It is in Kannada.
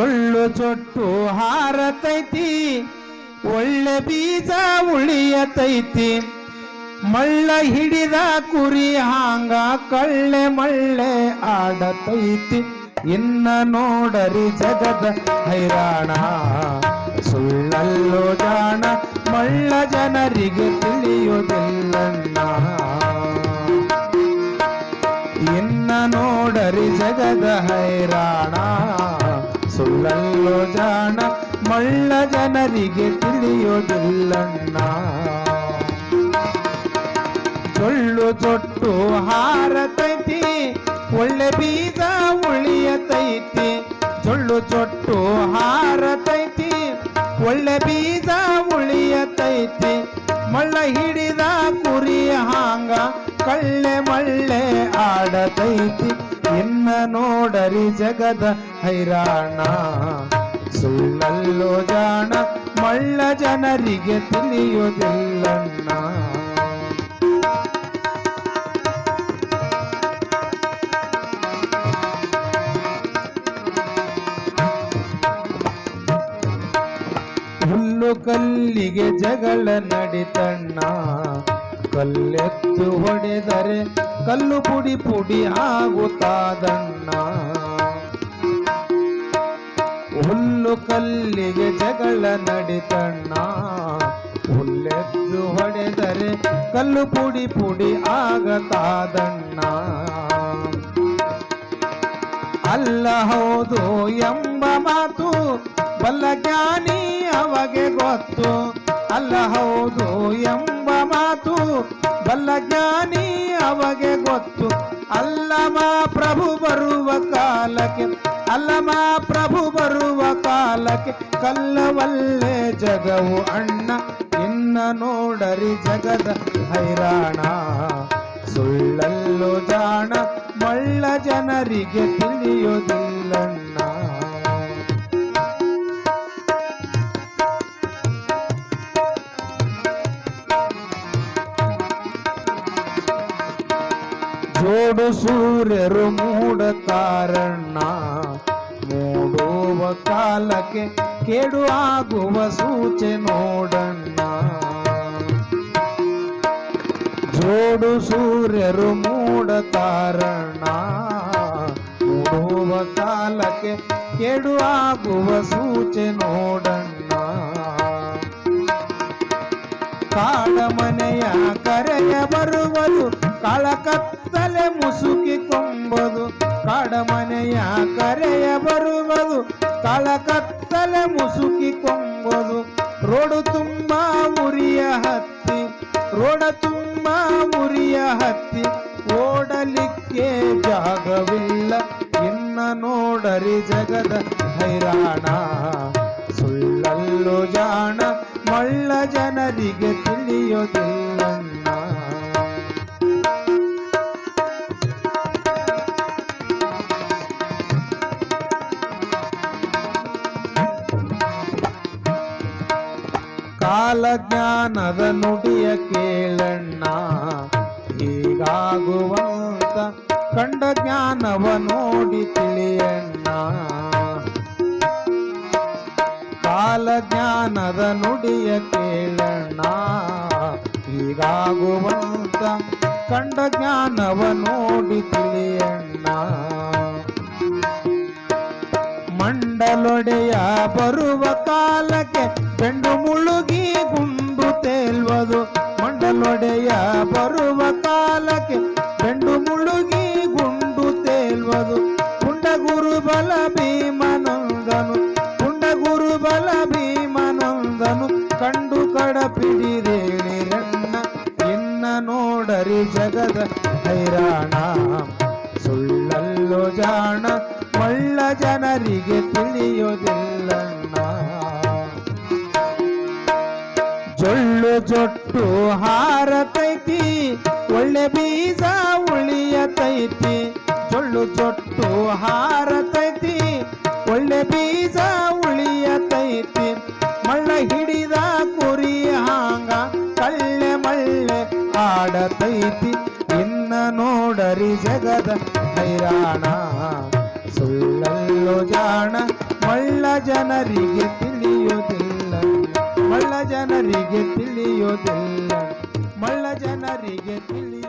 ಜೊಳ್ಳು ಚೊಟ್ಟು ಹಾರತೈತಿ, ಒಳ್ಳೆ ಬೀಜ ಉಳಿಯತೈತಿ. ಮಳ್ಳ ಹಿಡಿದ ಕುರಿ ಹಾಂಗ ಕಳ್ಳೆ ಮಳ್ಳೆ ಆಡತೈತಿ. ಇನ್ನ ನೋಡರಿ ಜಗದ ಹೈರಾಣ, ಸುಳ್ಳಲ್ಲೋ ಜಾಣ, ಮಳ್ಳ ಜನರಿಗೆ ತಿಳಿಯುವುದಿಲ್ಲಣ್ಣ ಇನ್ನ ನೋಡರಿ ಜಗದ ಹೈರಾಣ. ಸುಳ್ಳಲ್ಲೋ ಜಾಣ, ಮಳ್ಳ ಜನರಿಗೆ ತಿಳಿಯೋದಿಲ್ಲಣ್ಣ. ಜೊಳ್ಳು ಜೊಟ್ಟು ಹಾರತೈತಿ ಒಳ್ಳೆ ಬೀಜ ಉಳಿಯತೈತಿ ಚೊಳ್ಳು ಜೊಟ್ಟು ಹಾರತೈತಿ ಒಳ್ಳೆ ಬೀಜ ಉಳಿಯತೈತಿ ಮಳ್ಳ ಹಿಡಿದ ಕುರಿ ಹಾಂಗ, ಕಳ್ಳೆ ಮಳ್ಳೆ ಆಡತೈತಿ. ಇನ್ನ ನೋಡರಿ ಜಗದ ಹೈರಾಣ. ಸುಳ್ಳಲ್ಲೋ ಜಾಣ ಮಳ್ಳ ಜನರಿಗೆ ತಿಳಿಯುವುದಿಲ್ಲಣ್ಣ ಹುಲ್ಲು ಕಲ್ಲಿಗೆ ಜಗಳ ನಡಿತಣ್ಣ. ಕಲ್ಲೆತ್ತು ಹೊಡೆದರೆ ಕಲ್ಲು ಪುಡಿ ಪುಡಿ ಆಗುತ್ತಾದಣ್ಣ. ಹುಲ್ಲು ಕಲ್ಲಿಗೆ ಜಗಳ ನಡಿತಣ್ಣ. ಹುಲ್ಲೆತ್ತು ಹೊಡೆದರೆ ಕಲ್ಲು ಪುಡಿ ಪುಡಿ ಆಗತಾದಣ್ಣ. ಅಲ್ಲ ಹೌದು ಎಂಬ ಮಾತು ಬಲ್ಲ ಜ್ಞಾನಿ ಅವಗೆ ಗೊತ್ತು. ಅಲ್ಲ ಹೌದು ಎಂಬ ಮಾತು ಬಲ್ಲ ಜ್ಞಾನಿ ಅವಗೆ ಗೊತ್ತು. ಅಲ್ಲಮ ಪ್ರಭು ಬರುವ ಕಾಲಕ್ಕೆ ಅಲ್ಲಮ ಪ್ರಭು ಬರುವ ಕಾಲಕ್ಕೆ, ಕಲ್ಲವಲ್ಲೇ ಜಗವು ಅಣ್ಣ ಇನ್ನ ನೋಡರಿ ಜಗದ ಹೈರಾಣ. ಸುಳ್ಳಲ್ಲೋ ಜಾಣ, ಮಳ್ಳ ಜನರಿಗೆ ತಿಳಿಯೋದಿಲ್ಲಣ್ಣ. ಜೋಡು ಸೂರ್ಯರು ಮೂಡ ಕಾರಣ, ಮೂಡುವ ಕಾಲಕ್ಕೆ ಕೇಡು ಆಗುವ ಸೂಚೆ ನೋಡಣ್ಣ. ಜೋಡು ಸೂರ್ಯರು ಮೂಡ ತಾರಣ್ಣ ಮೂಡುವ ಕಾಲಕ್ಕೆ ಕೇಡು ಆಗುವ ಸೂಚೆ ನೋಡಣ್ಣ. ಕಾಳ ಮನೆಯ ಕರೆಯ ಬರುವುದು ಕಳಕತ್ತಲೆ ಮುಸುಕಿ ಕೊಂಬದು, ಕಡಮನೆಯ ಕರೆಯ ಬರುವುದು. ಕಳಕತ್ತಲೆ ಮುಸುಕಿ ಕೊಂಬದು, ರೋಡು ತುಂಬ ಉರಿಯ ಹತ್ತಿ, ರೋಡ ತುಂಬ ಉರಿಯ ಹತ್ತಿ. ಓಡಲಿಕ್ಕೆ ಜಾಗವಿಲ್ಲ, ಇನ್ನ ನೋಡರಿ ಜಗದ ಹೈರಾಣ. ಸುಳ್ಳಲ್ಲೋ ಜಾಣ, ಮಳ್ಳ ಜನರಿಗೆ ತಿಳಿಯೋದಿಲ್ಲಣ್ಣ ಕಾಲಜ್ಞಾನದ ನುಡಿಯ ಕೇಳಣ್ಣ. ಹೀಗಾಗುವಂತ ಕಂಡ ಜ್ಞಾನವ ನೋಡಿ ತಿಳಿಯಣ್ಣ. ಕಾಲ ಜ್ಞಾನದ ನುಡಿಯ ಕೇಳಣ್ಣ. ಹೀಗಾಗುವಂತ ಕಂಡ ಜ್ಞಾನವ ನೋಡಿ ತಿಳಿಯಣ್ಣ. ಮಂಡಲೊಡೆಯ ಬರುವ ಕಾಲಕ್ಕೆ ಪುಂಡಗುರು ಬಲ ಭೀಮನಂದನು ಪುಂಡಗುರು ಬಲ ಭೀಮನಂದನು ಕಂಡು ಕಡಪಿಡಿದೇಳಿರಣ್ಣ ಇನ್ನ ನೋಡರಿ ಜಗದ ಹೈರಾಣ. ಸುಳ್ಳಲ್ಲೋ ಜಾಣ ಒಳ್ಳ ಜನರಿಗೆ ತಿಳಿಯೋದಿಲ್ಲಣ್ಣ. ಜೊಳ್ಳು ಜೊಟ್ಟು ಹಾರತೈತಿ, ಒಳ್ಳೆ ಬೀಜ ಉಳಿಯತೈತಿ. ಜೊಳ್ಳು ತೊಟ್ಟು ಹಾರತೈತಿ ಒಳ್ಳೆ ಬೀಜ ಉಳಿಯತೈತಿ ಮಳ್ಳ ಹಿಡಿದ ಕುರಿ ಹಾಂಗ ಕಳ್ಳೆ ಮಳ್ಳೆ ಆಡತೈತಿ ಇನ್ನ ನೋಡರಿ ಜಗದ ಹೈರಾಣ, ಸುಳ್ಳಲ್ಲೋ ಜಾಣ, ಮಳ್ಳ ಜನರಿಗೆ ತಿಳಿಯೋದಿಲ್ಲ. ಮಳ್ಳ ಜನರಿಗೆ ತಿಳಿಯೋದಿಲ್ಲ, ಮಳ್ಳ ಜನರಿಗೆ ತಿಳಿ